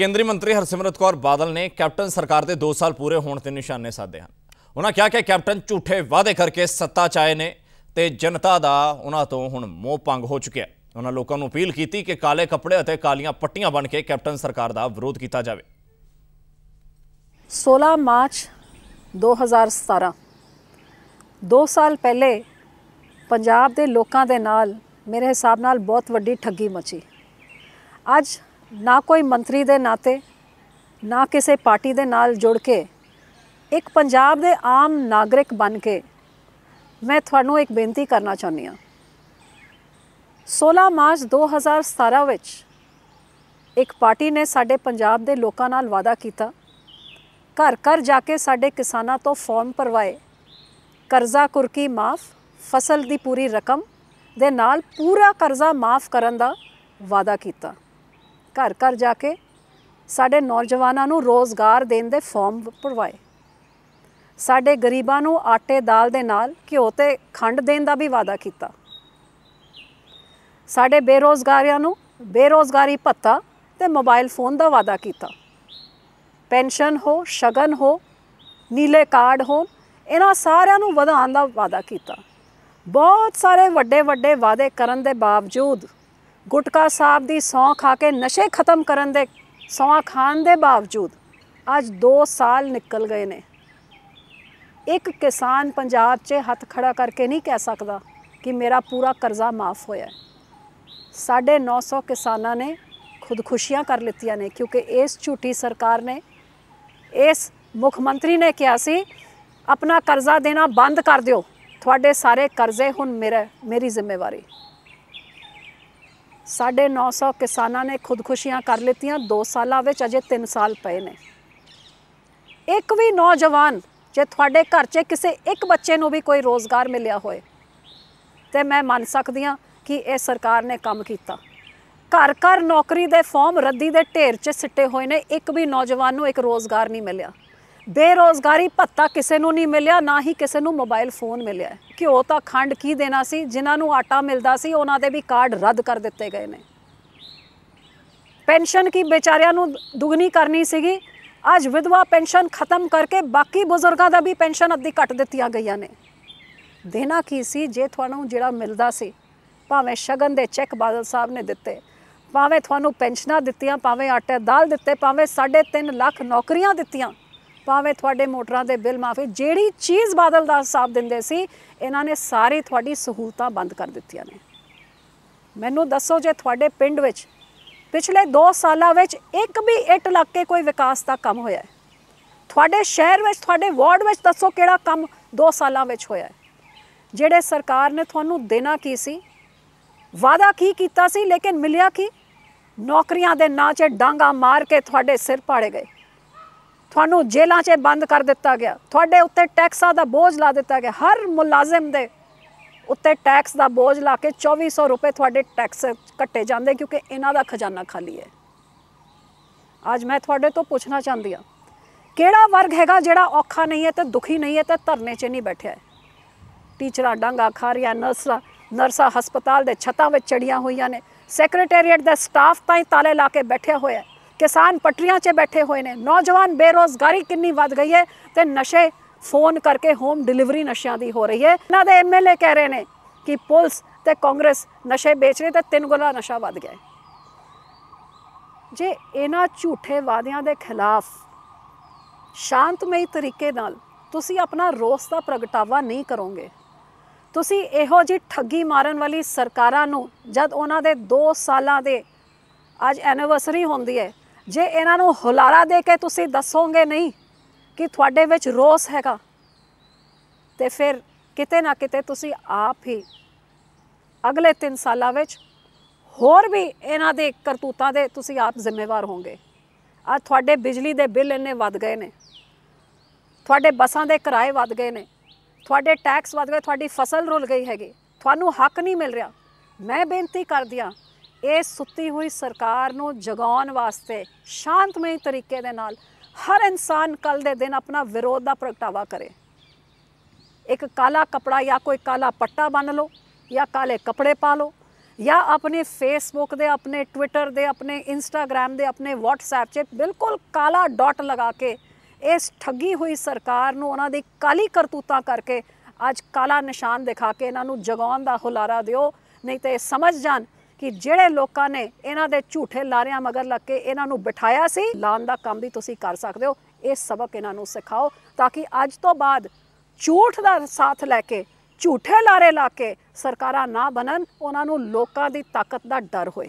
ਕੇਂਦਰੀ ਮੰਤਰੀ ਹਰਸਿਮਰਤ ਕੌਰ ਬਾਦਲ ਨੇ ਕੈਪਟਨ ਸਰਕਾਰ ਦੇ 2 ਸਾਲ ਪੂਰੇ ਹੋਣ ਤੇ ਨਿਸ਼ਾਨੇ ਸਾਧੇ ਹਨ। ਉਹਨਾਂ ਕਿਹਾ ਕਿ ਕੈਪਟਨ ਝੂਠੇ ਵਾਅਦੇ ਕਰਕੇ ਸੱਤਾ 'ਚ ਆਏ ਨੇ ਤੇ ਜਨਤਾ ਦਾ ਉਹਨਾਂ ਤੋਂ ਹੁਣ ਮੋਹ ਭੰਗ ਹੋ ਚੁੱਕਿਆ ਹੈ। ਉਹਨਾਂ ਲੋਕਾਂ ਨੂੰ ਅਪੀਲ ਕੀਤੀ ਕਿ ਕਾਲੇ ਕੱਪੜੇ ਅਤੇ ਕਾਲੀਆਂ ਪੱਟੀਆਂ ਬਣ ਕੇ ਕੈਪਟਨ ਸਰਕਾਰ ਦਾ ਵਿਰੋਧ ਕੀਤਾ ਜਾਵੇ। 16 ਮਾਰਚ 2017 2 ਸਾਲ ਪਹਿਲੇ ਪੰਜਾਬ ਦੇ ਲੋਕਾਂ ਦੇ ਨਾਲ ਮੇਰੇ ਹਿਸਾਬ ਨਾਲ ਬਹੁਤ ਵੱਡੀ ਠੱਗੀ ਮਚੀ। ਅੱਜ ਨਾ ਕੋਈ ਮੰਤਰੀ ਦੇ ਨਾਤੇ, ਨਾ ਕਿਸੇ ਪਾਰਟੀ ਦੇ ਨਾਲ ਜੁੜ ਕੇ, ਇੱਕ ਪੰਜਾਬ ਦੇ ਆਮ ਨਾਗਰਿਕ ਬਣ ਕੇ ਮੈਂ ਤੁਹਾਨੂੰ ਇੱਕ ਬੇਨਤੀ ਕਰਨਾ ਚਾਹੁੰਦੀ ਹਾਂ। 16 ਮਾਰਚ 2017 ਵਿੱਚ ਇੱਕ ਪਾਰਟੀ ਨੇ ਸਾਡੇ ਪੰਜਾਬ ਦੇ ਲੋਕਾਂ ਨਾਲ ਵਾਅਦਾ ਕੀਤਾ। ਘਰ ਘਰ ਜਾ ਕੇ ਸਾਡੇ ਕਿਸਾਨਾਂ ਤੋਂ ਫਾਰਮ ਭਰਵਾਏ। ਕਰਜ਼ਾ ਕੁਰਕੀ ਮਾਫ, ਫਸਲ ਦੀ ਪੂਰੀ ਰਕਮ ਦੇ ਨਾਲ ਪੂਰਾ ਕਰਜ਼ਾ ਮਾਫ ਕਰਨ ਦਾ ਵਾਅਦਾ ਕੀਤਾ। ਘਰ ਘਰ ਜਾ ਕੇ ਸਾਡੇ ਨੌਜਵਾਨਾਂ ਨੂੰ ਰੋਜ਼ਗਾਰ ਦੇਣ ਦੇ ਫਾਰਮ ਭਰਵਾਏ। ਸਾਡੇ ਗਰੀਬਾਂ ਨੂੰ ਆਟੇ ਦਾਲ ਦੇ ਨਾਲ ਘਿਓ ਤੇ ਖੰਡ ਦੇਣ ਦਾ ਵੀ ਵਾਅਦਾ ਕੀਤਾ। ਸਾਡੇ ਬੇਰੋਜ਼ਗਾਰੀਆਂ ਨੂੰ ਬੇਰੋਜ਼ਗਾਰੀ ਭੱਤਾ ਤੇ ਮੋਬਾਈਲ ਫੋਨ ਦਾ ਵਾਅਦਾ ਕੀਤਾ। ਪੈਨਸ਼ਨ ਹੋ, ਸ਼ਗਨ ਹੋ, ਨੀਲੇ ਕਾਰਡ ਹੋ ਇਹਨਾਂ ਸਾਰਿਆਂ ਨੂੰ ਵਧਾਉਣ ਦਾ ਵਾਅਦਾ ਕੀਤਾ। ਬਹੁਤ ਸਾਰੇ ਵੱਡੇ ਵੱਡੇ ਵਾਅਦੇ ਕਰਨ ਦੇ ਬਾਵਜੂਦ ਗੁਟਕਾ ਸਾਹਿਬ ਦੀ ਸੌਂ ਖਾ ਕੇ ਨਸ਼ੇ ਖਤਮ ਕਰਨ ਦੇ ਸੌਂ ਖਾਣ ਦੇ ਬਾਵਜੂਦ ਅੱਜ 2 ਸਾਲ ਨਿਕਲ ਗਏ ਨੇ। ਇੱਕ ਕਿਸਾਨ ਪੰਜਾਬ 'ਚ ਹੱਥ ਖੜਾ ਕਰਕੇ ਨਹੀਂ ਕਹਿ ਸਕਦਾ ਕਿ ਮੇਰਾ ਪੂਰਾ ਕਰਜ਼ਾ ਮਾਫ ਹੋਇਆ ਹੈ। ਸਾਢੇ 900 ਕਿਸਾਨਾਂ ਨੇ ਖੁਦਕੁਸ਼ੀਆਂ ਕਰ ਲਿੱਤੀਆਂ ਨੇ ਕਿਉਂਕਿ ਇਸ ਝੂਠੀ ਸਰਕਾਰ ਨੇ ਇਸ ਮੁੱਖ ਮੰਤਰੀ ਨੇ ਕਿਹਾ ਸੀ, ਆਪਣਾ ਕਰਜ਼ਾ ਦੇਣਾ ਬੰਦ ਕਰ ਦਿਓ। ਤੁਹਾਡੇ ਸਾਰੇ ਕਰਜ਼ੇ ਹੁਣ ਮੇਰਾ, ਮੇਰੀ ਜ਼ਿੰਮੇਵਾਰੀ। ਸਾਢੇ 900 ਕਿਸਾਨਾਂ ਨੇ ਖੁਦਕੁਸ਼ੀਆਂ ਕਰ ਲਿੱਤੀਆਂ 2 ਸਾਲਾਂ ਵਿੱਚ ਅਜੇ 3 ਸਾਲ ਪਏ ਨੇ। ਇੱਕ ਵੀ ਨੌਜਵਾਨ ਜੇ ਤੁਹਾਡੇ ਘਰ 'ਚ ਕਿਸੇ ਇੱਕ ਬੱਚੇ ਨੂੰ ਵੀ ਕੋਈ ਰੋਜ਼ਗਾਰ ਮਿਲਿਆ ਹੋਏ, ਤੇ ਮੈਂ ਮੰਨ ਸਕਦੀ ਹਾਂ ਕਿ ਇਹ ਸਰਕਾਰ ਨੇ ਕੰਮ ਕੀਤਾ। ਘਰ ਘਰ ਨੌਕਰੀ ਦੇ ਫਾਰਮ ਰੱਦੀ ਦੇ ਢੇਰ 'ਚ ਸਿੱਟੇ ਹੋਏ ਨੇ, ਇੱਕ ਵੀ ਨੌਜਵਾਨ ਨੂੰ ਇੱਕ ਰੋਜ਼ਗਾਰ ਨਹੀਂ ਮਿਲਿਆ। ਬੇਰੋਜ਼ਗਾਰੀ ਭੱਤਾ ਕਿਸੇ ਨੂੰ ਨਹੀਂ ਮਿਲਿਆ, ਨਾ ਹੀ ਕਿਸੇ ਨੂੰ ਮੋਬਾਈਲ ਫੋਨ ਮਿਲਿਆ ਘਿਓ ਤਾਂ ਖੰਡ ਕੀ ਦੇਣਾ ਸੀ? ਜਿਨ੍ਹਾਂ ਨੂੰ ਆਟਾ ਮਿਲਦਾ ਸੀ, ਉਹਨਾਂ ਦੇ ਵੀ ਕਾਰਡ ਰੱਦ ਕਰ ਦਿੱਤੇ ਗਏ ਨੇ। ਪੈਨਸ਼ਨ ਕੀ ਵਿਚਾਰਿਆਂ ਨੂੰ ਦੁਗਣੀ ਕਰਨੀ ਸੀਗੀ? ਅੱਜ ਵਿਧਵਾ ਪੈਨਸ਼ਨ ਖਤਮ ਕਰਕੇ ਬਾਕੀ ਬਜ਼ੁਰਗਾਂ ਦਾ ਵੀ ਪੈਨਸ਼ਨ ਅੱਧੀ ਕੱਟ ਦਿੱਤੀਆਂ ਗਈਆਂ ਨੇ। ਦੇਣਾ ਕੀ ਸੀ? ਜੇ ਤੁਹਾਨੂੰ ਜਿਹੜਾ ਮਿਲਦਾ ਸੀ, ਭਾਵੇਂ ਸ਼ਗਨ ਦੇ ਚੈੱਕ ਬਾਦਲ ਸਾਹਿਬ ਨੇ ਦਿੱਤੇ, ਭਾਵੇਂ ਤੁਹਾਨੂੰ ਪੈਨਸ਼ਨਾਂ ਦਿੱਤੀਆਂ, ਭਾਵੇਂ ਆਟੇ ਦਾਲ ਦਿੱਤੇ, ਭਾਵੇਂ 3.5 ਲੱਖ ਨੌਕਰੀਆਂ ਦਿੱਤੀਆਂ ਭਾਵੇਂ ਤੁਹਾਡੇ ਮੋਟਰਾਂ ਦੇ ਬਿੱਲ ਮਾਫੀ, ਜਿਹੜੀ ਚੀਜ਼ ਬਾਦਲ ਦਾ ਸਾਹਿਬ ਦਿੰਦੇ ਸੀ, ਇਹਨਾਂ ਨੇ ਸਾਰੀ ਤੁਹਾਡੀ ਸਹੂਲਤਾਂ ਬੰਦ ਕਰ ਦਿੱਤੀਆਂ ਨੇ। ਮੈਨੂੰ ਦੱਸੋ ਜੇ ਤੁਹਾਡੇ ਪਿੰਡ ਵਿੱਚ ਪਿਛਲੇ 2 ਸਾਲਾਂ ਵਿੱਚ ਇੱਕ ਵੀ ਇੱਟ ਲੱਗ ਕੇ ਕੋਈ ਵਿਕਾਸ ਦਾ ਕੰਮ ਹੋਇਆ ਹੈ? ਤੁਹਾਡੇ ਸ਼ਹਿਰ ਵਿੱਚ, ਤੁਹਾਡੇ ਵਾਰਡ ਵਿੱਚ ਦੱਸੋ ਕਿਹੜਾ ਕੰਮ 2 ਸਾਲਾਂ ਵਿੱਚ ਹੋਇਆ ਹੈ? ਜਿਹੜੇ ਸਰਕਾਰ ਨੇ ਤੁਹਾਨੂੰ ਦੇਣਾ ਕੀ ਸੀ? ਵਾਦਾ ਕੀ ਕੀਤਾ ਸੀ, ਲੇਕਿਨ ਮਿਲਿਆ ਕੀ? ਨੌਕਰੀਆਂ ਦੇ ਨਾਂ 'ਚ ਡਾਂਗਾ ਮਾਰ ਕੇ ਤੁਹਾਡੇ ਸਿਰ ਪਾੜੇ ਗਏ। ਤੁਹਾਨੂੰ ਜੇਲ੍ਹਾਂ 'ਚ ਬੰਦ ਕਰ ਦਿੱਤਾ ਗਿਆ। ਤੁਹਾਡੇ ਉੱਤੇ ਟੈਕਸਾਂ ਦਾ ਬੋਝ ਲਾ ਦਿੱਤਾ ਗਿਆ। ਹਰ ਮੁਲਾਜ਼ਮ ਦੇ ਉੱਤੇ ਟੈਕਸ ਦਾ ਬੋਝ ਲਾ ਕੇ 2400 ਰੁਪਏ ਤੁਹਾਡੇ ਟੈਕਸ ਕੱਟੇ ਜਾਂਦੇ ਕਿਉਂਕਿ ਇਹਨਾਂ ਦਾ ਖਜ਼ਾਨਾ ਖਾਲੀ ਹੈ। ਅੱਜ ਮੈਂ ਤੁਹਾਡੇ ਤੋਂ ਪੁੱਛਣਾ ਚਾਹੁੰਦੀ ਹਾਂ, ਕਿਹੜਾ ਵਰਗ ਹੈਗਾ ਜਿਹੜਾ ਔਖਾ ਨਹੀਂ ਹੈ ਤੇ ਦੁਖੀ ਨਹੀਂ ਹੈ ਤੇ ਧਰਨੇ 'ਚ ਨਹੀਂ ਬੈਠਿਆ ਟੀਚਰਾਂ ਡਾਂਗਾ ਖਾ ਰਹੀਆਂ, ਨਰਸਾਂ ਨਰਸਾਂ ਹਸਪਤਾਲ ਦੇ ਛੱਤਾਂ ਵਿੱਚ ਚੜੀਆਂ ਹੋਈਆਂ ਨੇ। ਸੈਕਟਰੀਏਟ ਦਾ ਸਟਾਫ ਤਾਂ ਹੀ ਤਾਲੇ ਲਾ ਕੇ ਬੈਠਿਆ ਹੋਇਆ ਕਿਸਾਨ ਪਟਰੀਆਂ 'ਚ ਬੈਠੇ ਹੋਏ ਨੇ। ਨੌਜਵਾਨ ਬੇਰੋਜ਼ਗਾਰੀ ਕਿੰਨੀ ਵੱਧ ਗਈ ਹੈ ਤੇ ਨਸ਼ੇ ਫੋਨ ਕਰਕੇ ਹੋਮ ਡਿਲੀਵਰੀ ਨਸ਼ਿਆਂ ਦੀ ਹੋ ਰਹੀ ਹੈ। ਇਹਨਾਂ ਦੇ ਐਮਐਲਏ ਕਹਿ ਰਹੇ ਨੇ ਕਿ ਪੁਲਿਸ ਤੇ ਕਾਂਗਰਸ ਨਸ਼ੇ ਵੇਚ ਰਹੇ ਤੇ ਤਿੰਨ ਗੁਣਾ ਨਸ਼ਾ ਵੱਧ ਗਿਆ ਜੇ ਇਹਨਾਂ ਝੂਠੇ ਵਾਅਦਿਆਂ ਦੇ ਖਿਲਾਫ ਸ਼ਾਂਤਮਈ ਤਰੀਕੇ ਨਾਲ ਤੁਸੀਂ ਆਪਣਾ ਰੋਸ ਦਾ ਪ੍ਰਗਟਾਵਾ ਨਹੀਂ ਕਰੋਗੇ, ਤੁਸੀਂ ਇਹੋ ਜੀ ਠੱਗੀ ਮਾਰਨ ਵਾਲੀ ਸਰਕਾਰਾਂ ਨੂੰ ਜਦ ਉਹਨਾਂ ਦੇ 2 ਸਾਲਾਂ ਦੇ ਅੱਜ ਐਨੀਵਰਸਰੀ ਹੁੰਦੀ ਹੈ ਜੇ ਇਹਨਾਂ ਨੂੰ ਹੁਲਾਰਾ ਦੇ ਕੇ ਤੁਸੀਂ ਦੱਸੋਗੇ ਨਹੀਂ ਕਿ ਤੁਹਾਡੇ ਵਿੱਚ ਰੋਸ ਹੈਗਾ, ਤੇ ਫਿਰ ਕਿਤੇ ਨਾ ਕਿਤੇ ਤੁਸੀਂ ਆਪ ਹੀ ਅਗਲੇ 3 ਸਾਲਾਂ ਵਿੱਚ ਹੋਰ ਵੀ ਇਹਨਾਂ ਦੇ ਕਰਤੂਤਾਂ ਦੇ ਤੁਸੀਂ ਆਪ ਜ਼ਿੰਮੇਵਾਰ ਹੋਵੋਗੇ। ਅੱਜ ਤੁਹਾਡੇ ਬਿਜਲੀ ਦੇ ਬਿੱਲ ਇੰਨੇ ਵੱਧ ਗਏ ਨੇ, ਤੁਹਾਡੇ ਬੱਸਾਂ ਦੇ ਕਿਰਾਏ ਵੱਧ ਗਏ ਨੇ, ਤੁਹਾਡੇ ਟੈਕਸ ਵੱਧ ਗਏ, ਤੁਹਾਡੀ ਫਸਲ ਰੁਲ ਗਈ ਹੈਗੀ, ਤੁਹਾਨੂੰ ਹੱਕ ਨਹੀਂ ਮਿਲ ਰਿਹਾ। ਮੈਂ ਬੇਨਤੀ ਕਰਦੀ ਆ ਇਹ ਸੁੱਤੀ ਹੋਈ ਸਰਕਾਰ ਨੂੰ ਜਗਾਉਣ ਵਾਸਤੇ ਸ਼ਾਂਤਮਈ ਤਰੀਕੇ ਦੇ ਨਾਲ ਹਰ ਇਨਸਾਨ ਕੱਲ ਦੇ ਦਿਨ ਆਪਣਾ ਵਿਰੋਧ ਦਾ ਪ੍ਰਗਟਾਵਾ ਕਰੇ। ਇੱਕ ਕਾਲਾ ਕਪੜਾ ਜਾਂ ਕੋਈ ਕਾਲਾ ਪੱਟਾ ਬੰਨ ਲਓ ਜਾਂ ਕਾਲੇ ਕੱਪੜੇ ਪਾ ਲਓ ਜਾਂ ਆਪਣੇ ਫੇਸਬੁੱਕ ਦੇ, ਆਪਣੇ ਟਵਿੱਟਰ ਦੇ, ਆਪਣੇ ਇੰਸਟਾਗ੍ਰam ਦੇ, ਆਪਣੇ WhatsApp 'ਚ ਬਿਲਕੁਲ ਕਾਲਾ ਡਾਟ ਲਗਾ ਕੇ ਇਸ ਠੱਗੀ ਹੋਈ ਸਰਕਾਰ ਨੂੰ ਉਹਨਾਂ ਦੀ ਕਾਲੀ ਕਰਤੂਤਾਂ ਕਰਕੇ ਅੱਜ ਕਾਲਾ ਨਿਸ਼ਾਨ ਦਿਖਾ ਕੇ ਇਹਨਾਂ ਨੂੰ ਜਗਾਉਣ ਦਾ ਹੁਲਾਰਾ ਦਿਓ। ਨਹੀਂ ਤੇ ਇਹ ਸਮਝ ਜਾਣ ਕਿ ਜਿਹੜੇ ਲੋਕਾਂ ਨੇ ਇਹਨਾਂ ਦੇ ਝੂਠੇ ਲਾਰਿਆਂ ਮਗਰ ਲੱਗ ਕੇ ਇਹਨਾਂ ਨੂੰ ਬਿਠਾਇਆ ਸੀ ਲਾਉਣ ਦਾ ਕੰਮ ਵੀ ਤੁਸੀਂ ਕਰ ਸਕਦੇ ਹੋ। ਇਹ ਸਬਕ ਇਹਨਾਂ ਨੂੰ ਸਿਖਾਓ ਤਾਂ ਕਿ ਅੱਜ ਤੋਂ ਬਾਅਦ ਝੂਠ ਦਾ ਸਾਥ ਲੈ ਕੇ, ਝੂਠੇ ਲਾਰੇ ਲਾ ਕੇ ਸਰਕਾਰਾਂ ਨਾ ਬਣਨ, ਉਹਨਾਂ ਨੂੰ ਲੋਕਾਂ ਦੀ ਤਾਕਤ ਦਾ ਡਰ ਹੋਏ।